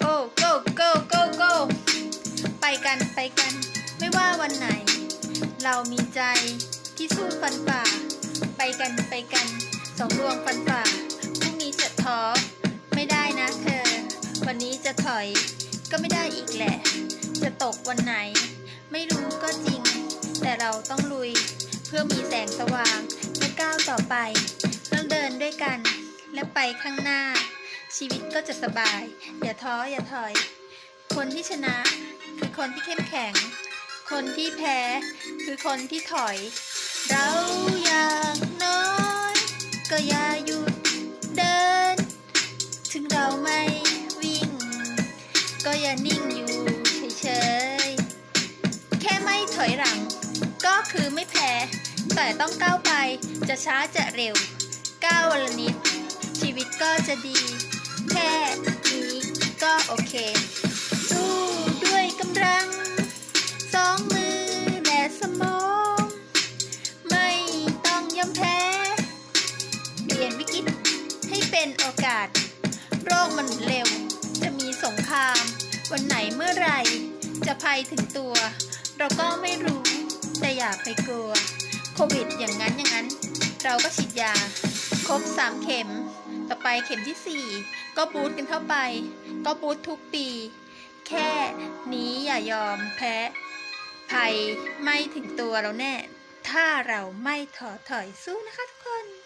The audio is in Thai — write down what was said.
โอ้ go go go go ไปกันไปกัน ไม่ว่าวันไหน เรามีใจที่สู้ฟันฝ่า ไปกันไปกัน สองดวงฟันฝ่าพรุ่งนี้จะท้อไม่ได้นะเธอ วันนี้จะถอย ก็ไม่ได้อีกแหละ จะตกวันไหน ไม่รู้ก็จริง แต่เราต้องลุย เพื่อมีแสงสว่างและก้าวต่อไป ต้องเดินด้วยกัน และไปข้างหน้า ชีวิตก็จะสบาย อย่าท้ออย่าถอย คนที่ชนะคือคนที่เข้มแข็ง คนที่แพ้คือคนที่ถอย เราอย่างน้อย ก็อย่าหยุดเดิน ถึงเราไม่วิ่ง ก็อย่านิ่งอยู่เฉยๆ แค่ไม่ถอยหลัง ก็คือไม่แพ้ แต่ต้องก้าวไปจะช้าจะเร็วก้าวละนิดชีวิตก็จะดี แค่นี้ก็โอเค สู้ด้วยกำลัง สองมือและสมอง ไม่ต้องยอมแพ้ เปลี่ยนวิกฤตให้เป็นโอกาส โรคมันเร็ว จะมีสงคราม วันไหนเมื่อไหรจะภัยถึงตัว เราก็ไม่รู้แต่อย่าไปกลัว โควิดอย่างนั้นอย่างนั้น เราก็ฉีดยา ครบสามเข็ม ต่อไปเข็มที่สี่ก็บูสต์กันเข้าไป ก็บูสต์ทุกปี แค่นี้อย่ายอมแพ้ภัยไม่ถึงตัวเราแน่ ถ้าเราไม่ถอถอยสู้นะคะทุกคน